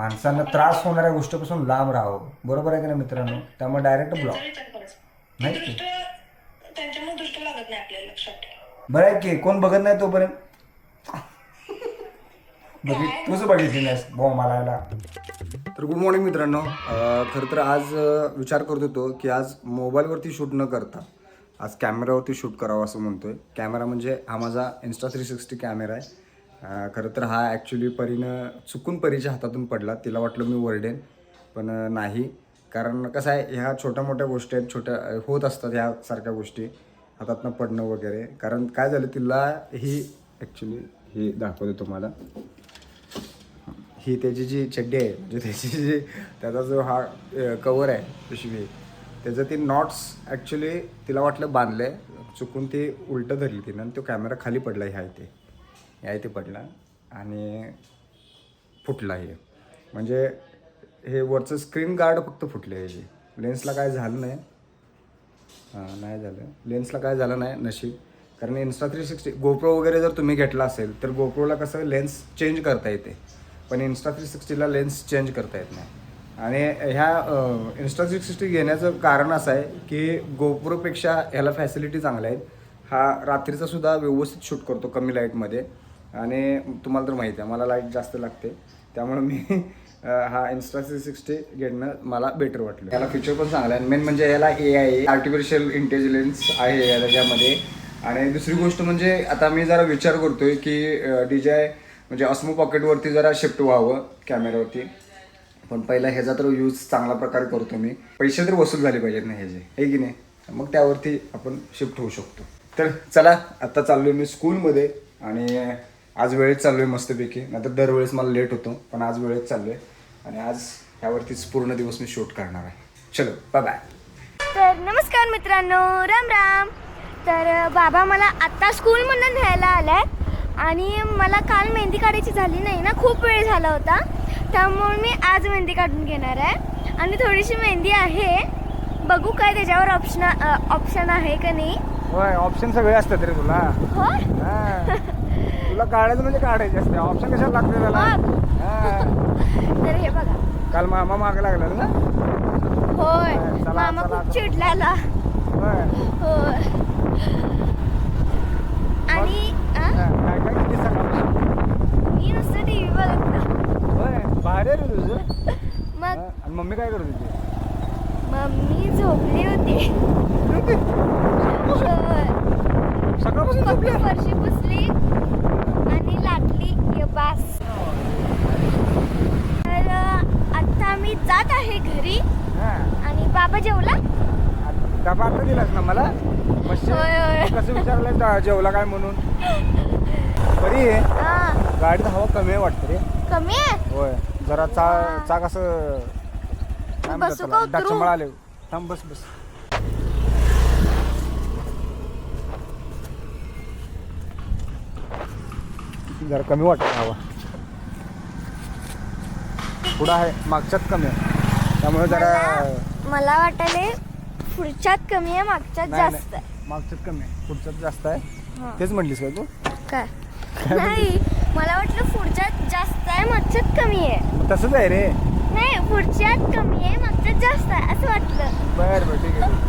माणसांना त्रास होणाऱ्या गोष्टीपासून लांब राहावं. बरोबर आहे का नाही मित्रांनो? त्यामुळे डायरेक्ट ब्लॉक नाही नाही बरं आहे की कोण बघत नाही तोपर्यंत? बघित तूच बघितली नाहीस भाऊ मला तर गुड मॉर्निंग मित्रांनो. खरं तर आज विचार करत होतो की आज मोबाईलवरती शूट न करता आज कॅमेरावरती शूट करावं असं म्हणतोय. कॅमेरा म्हणजे हा माझा इन्स्टा थ्री सिक्स्टी कॅमेरा आहे. खरं तर हा ॲक्च्युली परीनं चुकून परीच्या हातातून पडला. तिला वाटलं मी वरडेन पण नाही. कारण कसं आहे ह्या छोट्या मोठ्या गोष्टी आहेत छोट्या होत असतात ह्या सारख्या गोष्टी. हातातनं पडणं वगैरे. कारण काय झालं तिला ही ॲक्च्युली हे दाखवते तुम्हाला. ही त्याची जी चड्डी आहे म्हणजे त्याची जी त्याचा जो हा कवर आहे पिशवी त्याचं ती नॉट्स ॲक्च्युली तिला वाटलं बांधलं आहे चुकून ती उलटं धरली तिनं आणि तो कॅमेरा खाली पडला ह्या इथे. या इथे पडला आणि फुटला हे. म्हणजे हे वरचं स्क्रीन गार्ड फक्त फुटले ह्याची लेन्सला काय झालं नाही. हां नाही झालं. लेन्सला काय झालं नाही नशीब. कारण इन्स्टा थ्री सिक्स्टी गोप्रो वगैरे जर तुम्ही घेतला असेल तर गोप्रोला कसं लेन्स चेंज करता येते. पण इन्स्टा थ्री सिक्स्टीला लेन्स चेंज करता येत नाही. आणि ह्या इन्स्टा थ्री सिक्स्टी घेण्याचं कारण असं आहे की गोप्रोपेक्षा ह्याला फॅसिलिटी चांगल्या आहेत. हा रात्रीचा सुद्धा व्यवस्थित शूट करतो कमी लाईटमध्ये आणि तुम्हाला तर माहिती आहे मला लाइट जास्त लागते. त्यामुळे मी हा इन्स्टा थ्री सिक्स्टी घेणं मला बेटर वाटलं. याला फीचर पण चांगला आहे. मेन म्हणजे याला ए आय आर्टिफिशियल इंटेलिजन्स आहे या त्याच्यामध्ये. आणि दुसरी गोष्ट म्हणजे आता मी जरा विचार करतोय की डी जे म्हणजे अस्मो पॉकेटवरती जरा शिफ्ट व्हावं कॅमेऱ्यावरती पण पहिला ह्याचा तर यूज चांगल्या प्रकारे करतो मी. पैसे तर वसूल झाले पाहिजेत ना ह्याचे. हे की नाही? मग त्यावरती आपण शिफ्ट होऊ शकतो. तर चला आता चाललोय मी स्कूलमध्ये आणि आज वेळेत चाललोय मस्तपैकी. नाहीतर दरवेळेस मला लेट होतो पण आज वेळेत चाललोय. आणि आज ह्यावरतीच पूर्ण दिवस मी शूट करणार आहे. चलो बाय बाय तर नमस्कार मित्रांनो राम राम. तर बाबा मला आत्ता स्कूलमधून न्यायला आलाय. आणि मला काल मेहंदी काढायची झाली नाही ना खूप वेळ झाला होता. त्यामुळे मी आज मेहंदी काढून घेणार आहे. आणि थोडीशी मेहंदी आहे. बघू काय त्याच्यावर ऑप्शन ऑप्शन आहे का नाही. होय ऑप्शन सगळे असतात रे तुला. हो हा. तुला काढायचं म्हणजे काढायचे असते. ऑप्शन कशाला लागते त्याला? हा. तर हे बघा. काल मामा मागे लागला ना? होय. चला, मामा चला. खूप चिडलेला. होय. होय आणि? हा, काय काय किती सकाळपासून मी नुसतं टी व्ही बघत होते. होय आहे रे तुझं हा, मग आणि मम्मी काय करत होती? मम्मी झोपली होती. होय. सकाळपासून फक्त झोपली? फरशी पुसली. लागली बास. तर आता मी जात आहे घरी. आणि बाबा जेवला? डबा आता दिलास ना मला? मस्त. कसं विचारलं जेवला काय म्हणून? बरी आहे. हा. गाडीत हवा कमी आहे वाटतं रे. कमी आहे? होय. जरा चा चाक असं काय म्हणतात? डचमळ आले थांब बस बस. जरा कमी वाटत हवा. पुढं आहे मागच्यात कमी आहे. त्यामुळे जरा मला वाटायले पुढच्यात कमी आहे मागच्यात नाही, जास्त आहे. नाही, मागच्यात कमी आहे. पुढच्यात जास्त आहे. तेच म्हटलीस का तू? काय? नाही मला वाटलं पुढच्यात जास्त आहे मागच्यात कमी आहे. मग तसंच आहे रे. नाही पुढच्यात कमी आहे मागच्यात जास्त आहे असं वाटलं. बर बर ठीक आहे.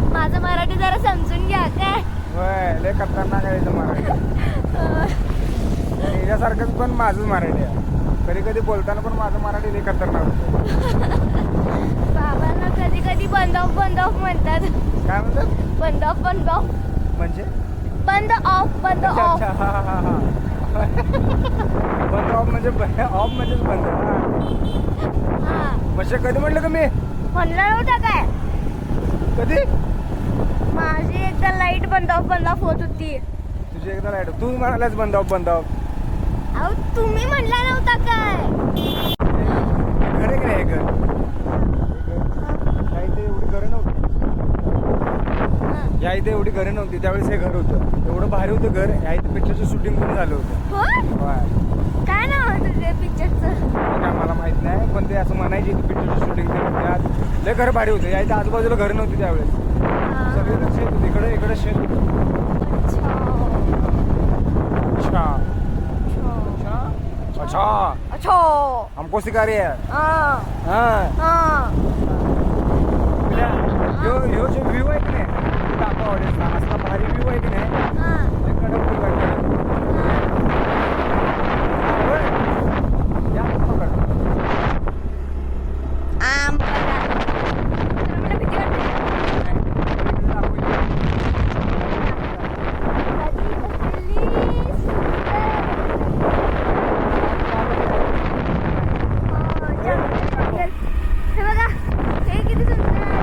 माझं मराठी जरा समजून घ्या काय? होय लय खतरनाक आहे इथं मराठी याच्यासारखंच पण माझंच मराठी आहे. कधी कधी बोलताना पण माझं मराठी लय खतरनाक होतं. बाबांना कधी कधी बंद ऑफ बंद ऑफ म्हणतात. काय म्हणतात? बंद ऑफ बंद ऑफ. म्हणजे? बंद ऑफ बंद ऑफ. बंद ऑफ म्हणजे ऑफ म्हणजेच बंद. म्हणजे कधी म्हटलं का मी म्हणलं नव्हतं काय? कधी? माझी बंद ऑफ बंद ऑफ होत होती. तुझी एकदा लाइट तू म्हणालाच बंद ऑफ बंद ऑफ अहो तुम्ही म्हणला नव्हता काय? की नाही हे घर या इथे एवढी घरं नव्हती. या इथे एवढी घरं नव्हती. त्यावेळेस हे घर होतं. एवढं भारी होतं घर. या इथे पिक्चरचं शूटिंग पण झालं होतं. काय नाव तुझ्या पिक्चरचं ते काय मला माहीत नाही पण ते असं म्हणायचे पिक्चरचं शूटिंग लय घर भारी होते. या इथे आजूबाजूला घरं नव्हती त्यावेळेस. सगळे तर शेत होते इकडे इकडे शेत होतं. अच्छा अच्छा अच्छा छो हमको सिखा रही है हा हा हा ह्यो ह्यो जो व्ह्यू आहे की नाही दाखव ऑडियन्सला असला भारी व्ह्यू आहे की नाही हा लय कडक view आहे, कडक. हा, होय. या, पकड. आम तुला मला भीती वाटते हे बघा हे किती सुंदर आहे.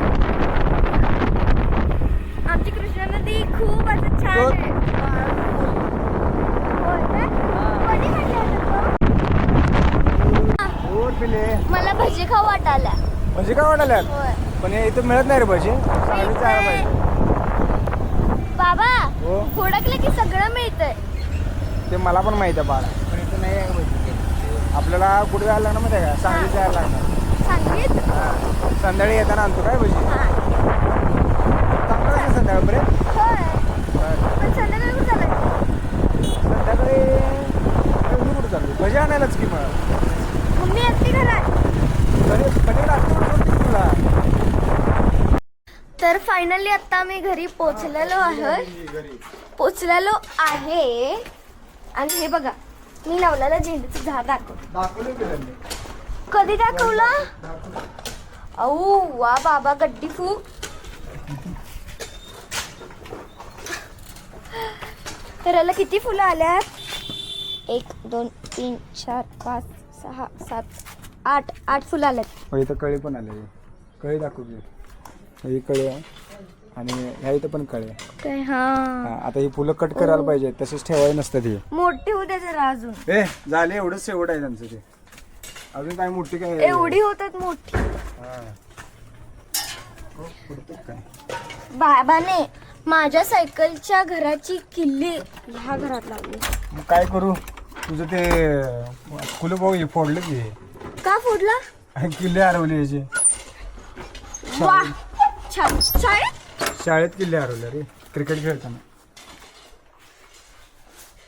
आमची कृष्णा नदी खूप असं छान तो- आहे होय का? कधी काढलं होतं तो? ओर पिले मला भजी खाऊ वाटायला होय. पण हे इथं मिळत नाही रे भजी चालेल जायला पाहिजे. बाबा हो. की सगळं मिळतंय. ते मला पण माहिती आहे बाळा. पण इथं नाही आहे भजी आपल्याला कुठे जायला लागणार माहिती आहे का? सांगली जायला लागणार. सांगित हा. संध्याकाळी येताना आणतो काय भजी हा. चांगलं असतं संध्याकाळपर्यंत. होय. पण संध्याकाळी कुठं चालायचं संध्याकाळी अरे, मी कुठं चाललो भजी आणायलाच की मग. मम्मी एकटी घरात. पनीर पनीर आणतो. तुला तर फायनली आता मी घरी पोचलेलो आहे. पोचलेलो आहे. आणि हे बघा मी लावलेलं झेंडूचं झाड दाखव कधी दाखवलं? औ वा बाबा गड्डी फू. तर याला किती फुलं आल्यात? एक दोन तीन चार पाच सहा सात आठ आठ फुलं आल्यात. हो कळी पण आले कळी दाखवली ही कळी आणि ह्या इथं पण कळी. काय? हा. हा, आता ही फुलं कट करायला पाहिजे तसंच ठेवायला नसतं ती मोठी दे जरा अजून. ए झाले एवढंच शेवट आहे त्यांचं ते. अजून काय मोठी काय? एवढी होतात मोठी. हा. हो, पुढचं काय? बाबाने माझ्या सायकलच्या घराची किल्ली ह्या घरात लावली. मग काय करू? तुझं ते फुलं भाऊ फोडलं की. का फोडला? किल्ले हरवले याचे. वा छान. शाळेत? शाळेत किल्ले हरवले रे क्रिकेट खेळताना.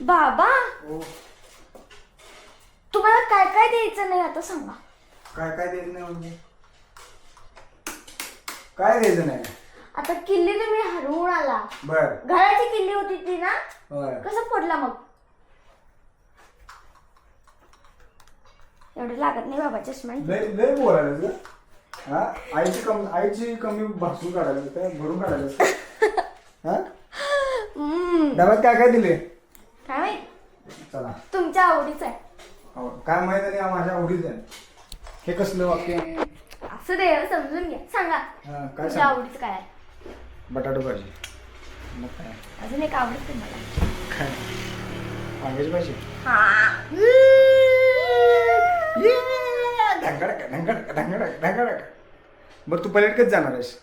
बाबा तुम्हाला काय काय द्यायचं नाही आता सांगा. काय काय द्यायचं नाही म्हणजे? काय द्यायचं नाही? आता किल्ली तुम्ही हरवून आला. बर. घराची किल्ली होती ती ना? होय. कसं फोडला मग? एवढं लागत नाही बाबा चष्मा. लय लय बोलायला हा? आईची कमी आईची कमी भासून काढायला काय भरून काढायला हा? हम्म, डब्यात काय काय दिले काय माहीत? चला. तुमच्या आवडीचं आहे. हो, काय माहीत नाही हा माझ्या आवडीच आहे. हे कसलं वाक्य? असं दे समजून घ्या. सांगा. हा, काय तुमच्या सांग? आवडीचं काय आहे? बटाटो भाजी. मग काय? अजून एक आवडत मला. काय? वांग्याची भाजी? ढंगडक ढंगडक ढंगडक ढंगडक बरं तू पलेट कधी जाणार आहेस.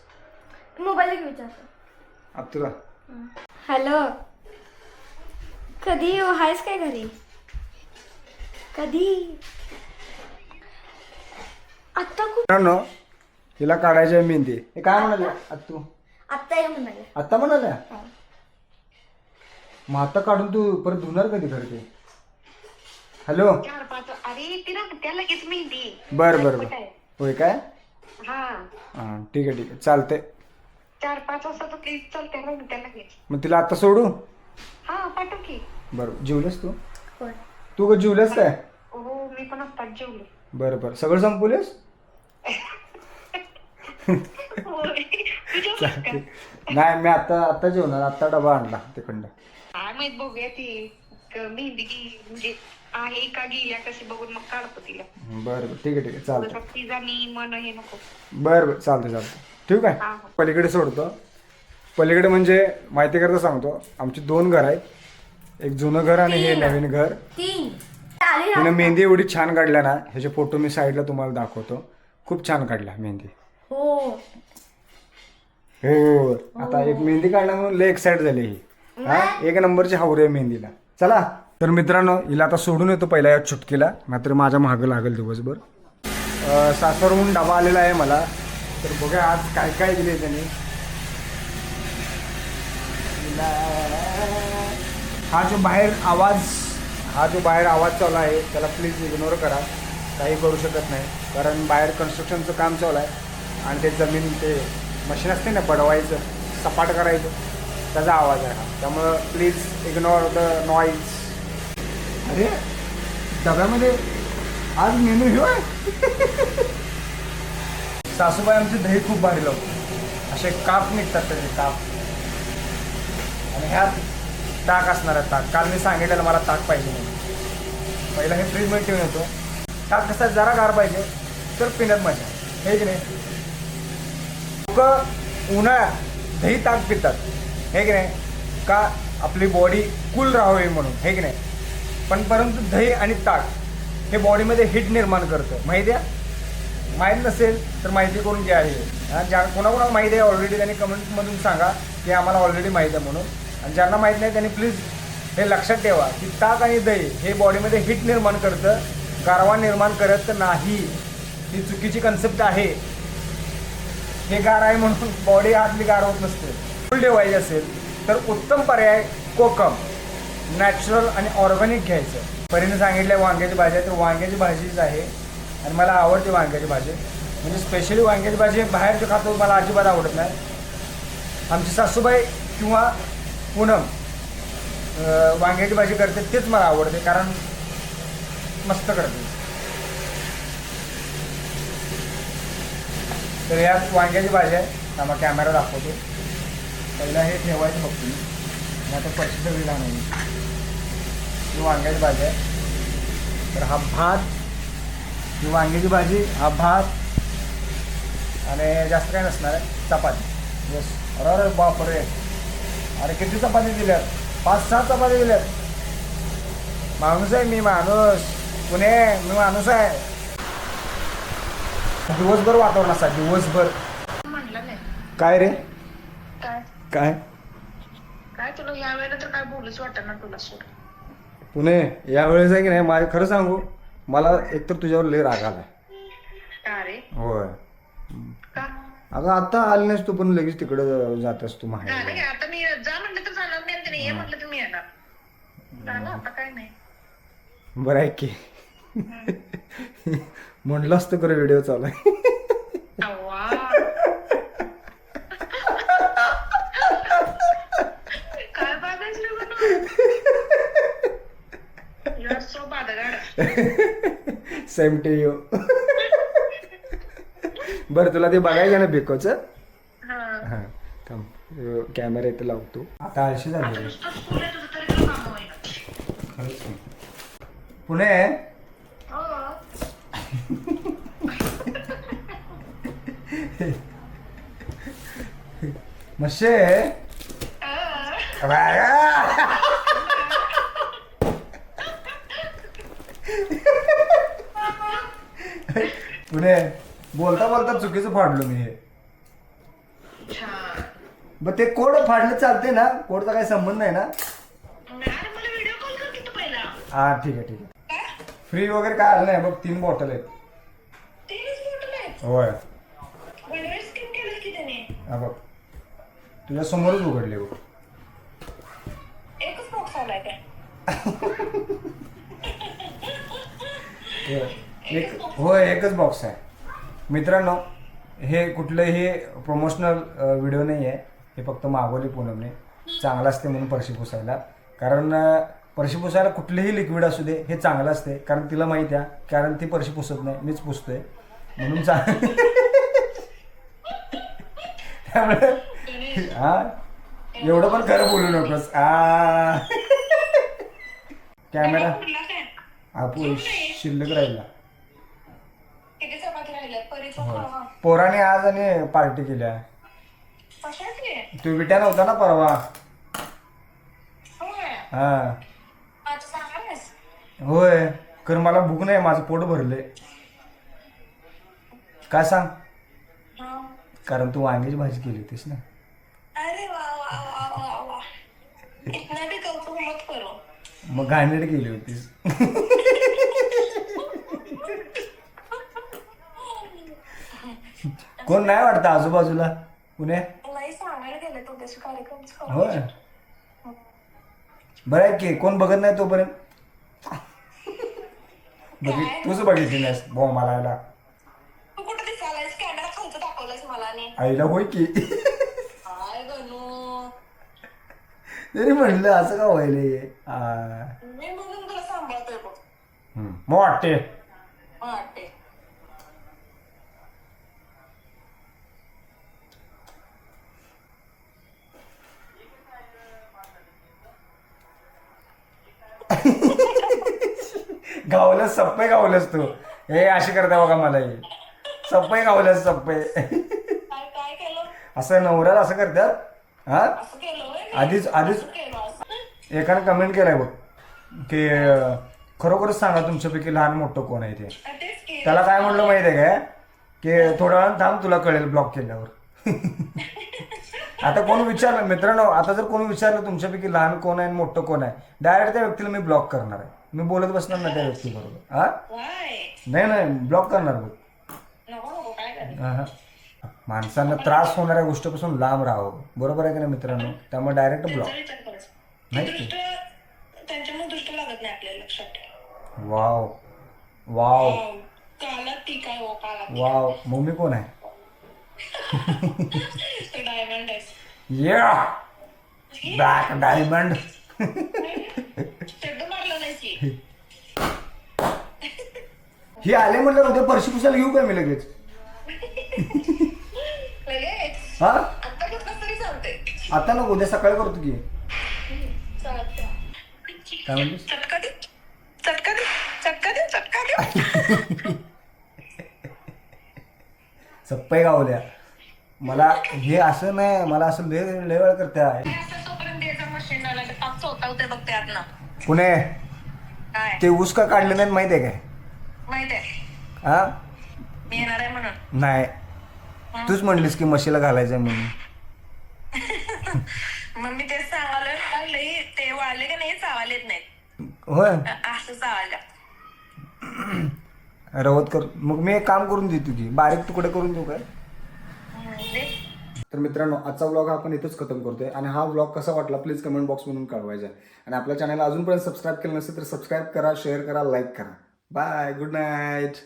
मोबाईल विचारतो. अब तुला. हॅलो. कधी येऊ? आहेस काय घरी? कधी? आत्ता खूप मित्रांनो हिला काढायची आहे मेहंदी. हे काय म्हणाले? तू आत्ता ये म्हणाले. आता म्हणाल्या. मग आता काढून तू परत धुणार कधी खरं ते हॅलो? चार पाच अरे ती त्या लगेच मेहंदी. बर बर बर. होय काय? हा. हां ठीक आहे ठीक आहे. चालतंय. चार पाच वाजता तो प्लीज चालते ना त्या लगेच. मग तिला आता सोडू? हा पाठव की. बरं जेवलेस तू? होय. तू का जेवलेस काय? हो मी पण आत्ताच जेवले. बरं बरं. सगळं संपवलेस? होय. तू जेवलीस का? नाही मी आता आता जेवणार. आता डबा आणला तिकडं काय माहीत बघूया ती. क- मेहंदी गी म्हणजे आहे का गेल्या कशी बघून मग काढतो तिला. बरं बरं. ठीक आहे ठीक आहे. चालतं तिचा मी मन हे नको. बरं बरं. चालतं चालतं ठीक आहे हा, हो. पलीकडे सोडतो. पलीकडे म्हणजे माहिती करता सांगतो. आमची दोन घर आहेत. एक जुनं घर आणि हे नवीन घर. तीन. आली तिनं मेहंदी एवढी छान काढल्या ना ह्याचे फोटो मी साईडला तुम्हाला दाखवतो. खूप छान काढला मेहंदी. हो. हो आता एक मेहंदी काढला म्हणून लय एक्साइट झाली ही. हा? एक नंबरची हावरे आहे मेहंदीला. चला. तर मित्रांनो हिला आता सोडून येतो पहिला या चुटकीला. मात्र माझ्या मागं लागेल दिवसभर. अं, सासरहून डबा आलेला आहे मला. तर बघा आज काय काय दिले त्यांनी. हिला- हा जो बाहेर आवाज हा जो बाहेर आवाज चालू आहे त्याला प्लीज इग्नोर करा. काही करू शकत नाही. कारण बाहेर कन्स्ट्रक्शनचं काम चालू आहे आणि ते जमीन ते मशीन असते ना बडवायचं सपाट करायचं त्याचा आवाज आहे हा. त्यामुळं प्लीज इग्नोर द नॉईज अरे डब्यामध्ये आज मेनू घेऊ सासूबाई आमचे दही खूप भारी लावतो असे काप निघतात त्याचे काप. आणि ह्यात ताक असणार आहे ताक. काल मी सांगितलेलं मला ताक पाहिजे नाही पहिला हे फ्रीजमध्ये ठेवून येतो. ताक कसा जरा गार पाहिजे तर पिण्यात मजा हे की नाही? लोक उन्हाळ्यात दही ताक पितात. हे की नाही? का आपली बॉडी कूल राहावी म्हणून. हे की नाही? पण परंतु दही आणि ताक हे बॉडीमध्ये हिट निर्माण करतं. माहिती आहे? माहीत नसेल तर माहिती करून घ्या आहे ज्या कोणाकोणाला माहिती आहे ऑलरेडी त्यांनी कमेंटमधून सांगा की आम्हाला ऑलरेडी माहीत आहे म्हणून. आणि ज्यांना माहीत नाही त्यांनी प्लीज हे लक्षात ठेवा की ताक आणि दही हे बॉडीमध्ये हिट निर्माण करतं गारवा निर्माण करत नाही. ही चुकीची कन्सेप्ट आहे. हे गार आहे म्हणून बॉडी आतली गार होत नसते. फुल ठेवायची असेल तर उत्तम पर्याय कोकम. नॅचरल आणि ऑर्गॅनिक घ्यायचं. परीने सांगितलं वांग्याची भाजी आहे तर वांग्याची भाजीच आहे. आणि मला आवडते वांग्याची भाजी. म्हणजे स्पेशली वांग्याची भाजी बाहेरचं खातो मला अजिबात आवडत नाही. आमची सासूबाई किंवा पूनम वांग्याची भाजी करते तेच मला आवडते कारण मस्त करते. तर यात वांग्याची भाजी आहे. आम्हाला कॅमेरा दाखवतो. पहिला हे ठेवायचं बघतो मी. आणि आता पैसे सगळी जाणार ही वांग्याची भाजी आहे. तर हा भात ही वांग्याची भाजी हा भात आणि जास्त काय नसणार आहे चपाती. येस. अरे बापरे. अरे किती चपाती दिल्यात? पाच सहा चपाती दिल्यात. माणूस आहे मी माणूस. पुणे मी माणूस आहे. दिवसभर वातावरण असा दिवसभर. नाही. काय रे? काय? काय काय तुला ह्या वेळेला तर काय बोलूच वाटत ना तुला सोड. पुणे यावेळेस आहे की नाही माझ्या खरं सांगू मला एकतर तुझ्यावर लय राग का रे? होय. का? अगं आता आली नाहीस तू पण लगेच तिकडं जातेस तू झालं माहेर की आता मी जा म्हणलं तर जाणार नाही आणि त्याने ये म्हणलं तर मी येणार. झालं आता काय नाही. बरं आहे की. म्हटलं असतं खरं व्हिडिओ चालू आहे अव्वा काय बागायचं यू आर सो बादगाड सेम टू यू बरं तुला ते बघायचं ना बिकोचं हा. हां थांब. कॅमेरा इथं लावतो. आता आळशी झाली. खरंच. पुणे? हो. मशे पुणे बोलता बोलता चुकीचं फाडलो मी हे. छान. मग ते कोड फाडलं चालते ना? कोडचा काही संबंध नाही ना? अरे मला व्हिडिओ कॉल कर की तू पहिला. हा ठीक आहे ठीक आहे. फ्री वगैरे काय आलं नाही? बघ तीन बॉटल आहेत. तेच म्हटलं आहे होय. वेळेस स्किप केलं की त्याने. हा बघ. तुझ्या समोरच उघडले बघ. एकच बॉक्स आलाय काय? होय. एक होय एकच बॉक्स आहे. मित्रांनो हे कुठलंही प्रमोशनल व्हिडिओ नाही आहे हे फक्त मागवली पूनमने. चांगलं असते म्हणून परशी पुसायला. कारण परशी पुसायला कुठलेही लिक्विड असू दे हे चांगलं असते. कारण तिला माहिती आहे कारण ती परशी पुसत नाही. मीच पुसतोय. म्हणून चा त्यामुळे हा? एवढं पण खरं बोलू नकोस. आ. कॅमेरा आपू शिल्लक राहिला किती चपाती राहिल्यात परीचा होय. खावा पोराने आज आणि पार्टी केल्या तू विट्या नव्हता ना परवा? होय. हा. होय. कर मला भूक नाही माझं पोट भरले काय सांग? हा. कारण तू वांग्याची भाजी केली होतीस ना. मग घाणेरडी केली होतीस. कोण नाही वाटतं आजूबाजूला? पुणे? नाही सांगायला गेले तो त्याचे कार्यक्रम होय. बरं आहे की कोण बघत नाही तोपर्यंत? बघित तूच बघितली नाहीस बो मला तू कुठं दिसायलायस? कॅमेरा खालचं दाखवलंयस मला आणि. आईला होय की. काय गणू. तरी म्हणलं असं का व्हायला? आ, मी म्हणून तुला सांभाळतोय बघ. हम्म. मग वाटते गावलंच सप्पे गावलंच तू. हे अशी करता बघा मला हे. सप्पे गावलंच सप्पे. काय काय केलं? असं नवऱ्याला असं करतात? हा? असं केलं होय? मी? आधीच आधीच असं केलं असं? एकानं कमेंट केलाय बघ. की अं, खरोखरच सांगा तुमच्यापैकी लहान मोठं कोण आहे ते. आ, तेच की. त्याला काय म्हणलं माहिती आहे काय? की थोडा वेळ थांब तुला कळेल ब्लॉक केल्यावर. आता कोण विचारलं? मित्रांनो आता जर कोणी विचारलं तुमच्यापैकी लहान कोण आहे आणि मोठं कोण आहे डायरेक्ट त्या व्यक्तीला मी ब्लॉक करणार आहे. मी बोलत बसणार ना त्या व्यक्तीबरोबर. हा? वाय नाही नाही ब्लॉक करणार बघ हा. माणसांना त्रास होणाऱ्या गोष्टीपासून लांब राहावं. बरोबर आहे का नाही मित्रांनो? त्यामुळे डायरेक्ट ब्लॉक नाही वाव. वाव. हो काला वाव. मम्मी कोण आहे? डायमंड आहे. या बॅक डायमंड ही आले म्हटलं उद्या परशी पुसायला घेऊ काय मी लगेच? हा? आता नको उद्या सकाळी करतो की. काय म्हणतेस? सप्पय गावल्या मला हे असं नाही मला असं लय लय वेळ करते आहे पुणे ते ऊस का काढले नाहीत माहिती आहे काय? माहीत आहे. हा? नाही. तूच म्हणलीस की म्हशीला घालायचं म्हणून. मग मी तेच सांगायला ते वाळले का नाही चावालेत नाहीत. होय? असं चावायला रवत कर. मग मी एक काम करून देतो की बारीक तुकडे करून देऊ काय? दे तर मित्रांनो आजचा व्लॉग आपण इथंच खतम करतोय. आणि हा व्लॉग कसा वाटला प्लीज कमेंट बॉक्स मधून कळवायचा आणि आपल्या चॅनलला अजूनपर्यंत सबस्क्राईब केलं नसेल तर सबस्क्राईब करा शेअर करा लाईक करा. Bye good night